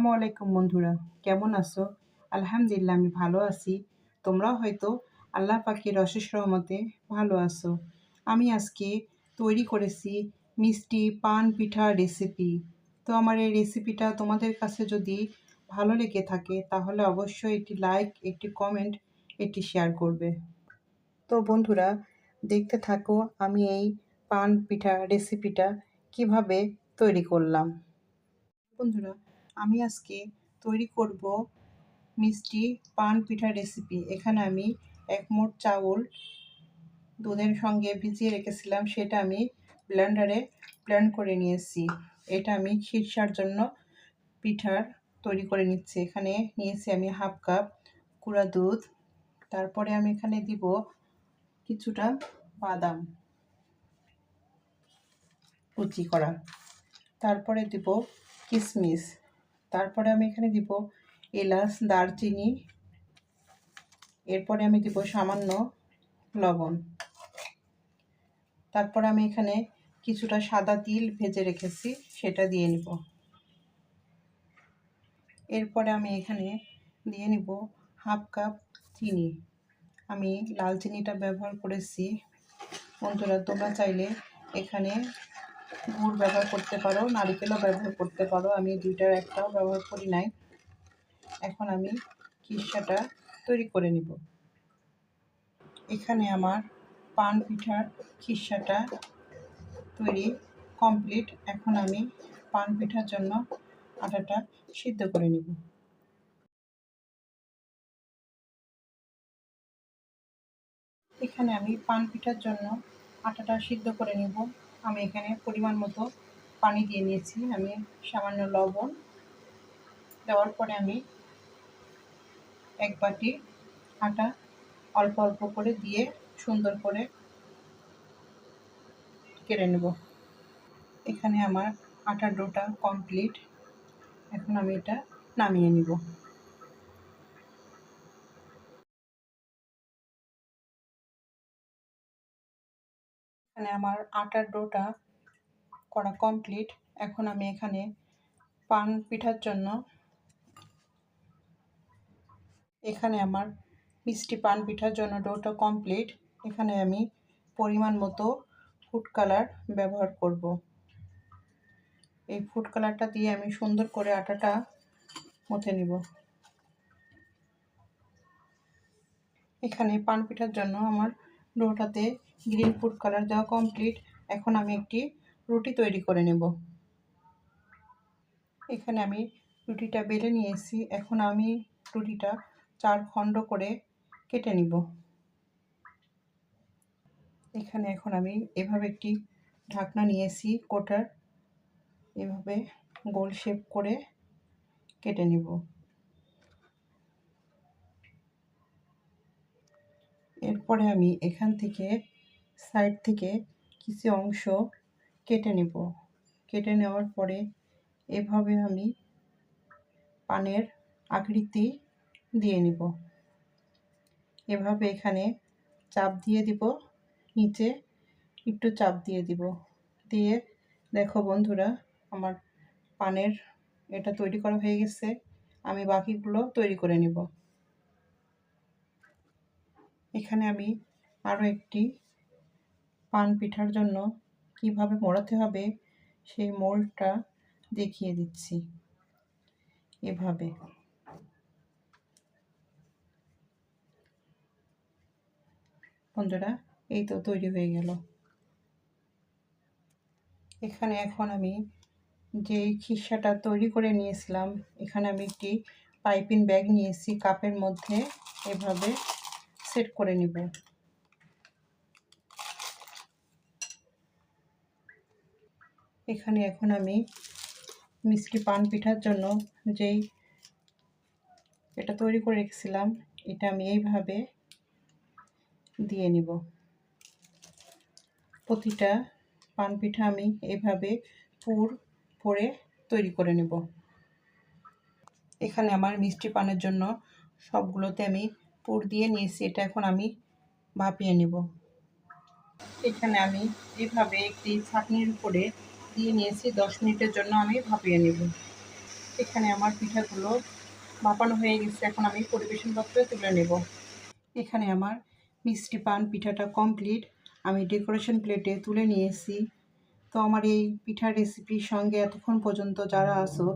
আসসালামু আলাইকুম বন্ধুরা, কেমন আছো? আলহামদুলিল্লাহ, আমি ভালো আছি। তোমরাও হয়তো আল্লাহ পাখির অশেষ রহমতে ভালো আছো। আমি আজকে তৈরি করেছি মিষ্টি পান পিঠা রেসিপি তো আমার এই রেসিপিটা তোমাদের কাছে যদি ভালো লেগে থাকে, তাহলে অবশ্যই একটি লাইক একটি কমেন্ট একটি শেয়ার করবে। তো বন্ধুরা, দেখতে থাকো, আমি এই পান পিঠা রেসিপিটা কীভাবে তৈরি করলাম। বন্ধুরা আমি আজকে তৈরি করব মিষ্টি পান পিঠা রেসিপি এখানে আমি এক মোট চাউল দুধের সঙ্গে ভিজিয়ে রেখেছিলাম, সেটা আমি ব্লেন্ডারে ব্লেন্ড করে নিয়েছি। এটা আমি খিরসার জন্য পিঠার তৈরি করে নিচ্ছি। এখানে নিয়েছি আমি হাফ কাপ কুড়া দুধ। তারপরে আমি এখানে দিব কিছুটা বাদাম কুচি করা। তারপরে দিব কিশমিশ তারপরে আমি এখানে দিব এলাচ, দারচিনি, এরপরে আমি দিব সামান্য লবণ। তারপর আমি এখানে কিছুটা সাদা তিল ভেজে রেখেছি, সেটা দিয়ে নিব। এরপরে আমি এখানে দিয়ে নিব হাফ কাপ চিনি। আমি লাল চিনিটা ব্যবহার করেছি। বন্ধুরা, তোমরা চাইলে এখানে গুড় ব্যবহার করতে পারো, নারিকেলও ব্যবহার করতে পারো। আমি দুইটার একটাও ব্যবহার করি নাই। এখন আমি কিসাটা তৈরি করে নিব। এখানে আমার পান পিঠার খিসাটা তৈরি কমপ্লিট। এখন আমি পান পিঠার জন্য আটাটা সিদ্ধ করে নিব। এখানে আমি পান পিঠার জন্য আটাটা সিদ্ধ করে নিব। আমি এখানে পরিমাণ মতো পানি দিয়ে নিয়েছি। আমি সামান্য লবণ দেওয়ার পরে আমি এক বাটি আটা অল্প অল্প করে দিয়ে সুন্দর করে কেড়ে নেব। এখানে আমার আটার ডোটা কমপ্লিট। এখন আমি এটা নামিয়ে নিব। এখানে আমার আটার ডোটা করা কমপ্লিট এখন আমি এখানে পান পিঠার জন্য এখানে আমার মিষ্টি পান পিঠার জন্য ডোটা কমপ্লিট এখানে আমি পরিমাণ মতো ফুড কালার ব্যবহার করব। এই ফুড কালারটা দিয়ে আমি সুন্দর করে আটাটা মথে নিব। এখানে পান পিঠার জন্য আমার ডোটাতে গ্রিন ফুড কালার দেওয়া কমপ্লিট এখন আমি একটি রুটি তৈরি করে নেব। এখানে আমি রুটিটা বেলে নিয়েছি। এখন আমি রুটিটা চার খণ্ড করে কেটে নিব। এখানে এখন আমি এভাবে একটি ঢাকনা নিয়েছি, কোটার। এভাবে গোল শেপ করে কেটে নিব। এরপরে আমি এখান থেকে সাইড থেকে কিছু অংশ কেটে নেব। কেটে নেওয়ার পরে এভাবে আমি পানের আকৃতি দিয়ে নিব। এভাবে এখানে চাপ দিয়ে দিব, নিচে একটু চাপ দিয়ে দিব। দিয়ে দেখো বন্ধুরা, আমার পানের এটা তৈরি করা হয়ে গেছে, আমি বাকিগুলো তৈরি করে নিব। এখানে আমি আরও একটি পান পিঠার জন্য কীভাবে মোড়াতে হবে সেই মোলটা দেখিয়ে দিচ্ছি এভাবে। বন্ধুরা, এই তো তৈরি হয়ে গেল। এখানে এখন আমি যে খিসাটা তৈরি করে নিয়েছিলাম, এখানে আমি একটি পাইপিং ব্যাগ নিয়েছি, কাপের মধ্যে এভাবে সেট করে নিব। এখানে এখন আমি মিষ্টি পান পিঠার জন্য যেই এটা তৈরি করে রেখেছিলাম, এটা আমি এইভাবে দিয়ে নিব। প্রতিটা পান পিঠা আমি এইভাবে পুর পরে তৈরি করে নেব। এখানে আমার মিষ্টি পানের জন্য সবগুলোতে আমি পুর দিয়ে নিয়েছি, এটা এখন আমি ভাপিয়ে নেব। এখানে আমি এইভাবে একটি ছাঁকনির উপরে দিয়ে নিয়েছি, দশ মিনিটের জন্য আমি ভাপিয়ে নেব। এখানে আমার পিঠাগুলো ভাপানো হয়ে গেছে, এখন আমি পরিবেশন পাত্রে তুলে নেব। এখানে আমার মিষ্টি পান পিঠাটা কমপ্লিট। আমি ডেকোরেশন প্লেটে তুলে নিয়েছি। তো আমার এই পিঠার রেসিপির সঙ্গে এতক্ষণ পর্যন্ত যারা আসো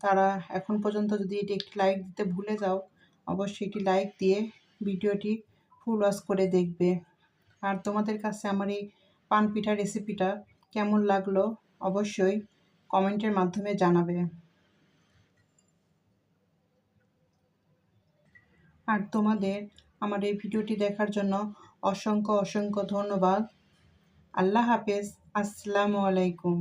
তারা এখন পর্যন্ত যদি এটি একটি লাইক দিতে ভুলে যাও অবশ্যই একটি লাইক দিয়ে ভিডিওটি ফুল ওয়াশ করে দেখবে। আর তোমাদের কাছে আমার এই পান পিঠা রেসিপিটা কেমন লাগল অবশ্যই কমেন্টের মাধ্যমে জানাবে। আর তোমাদের আমার এই ভিডিওটি দেখার জন্য অসংখ্য অসংখ্য ধন্যবাদ। আল্লাহ হাফেজ। আসসালামু আলাইকুম।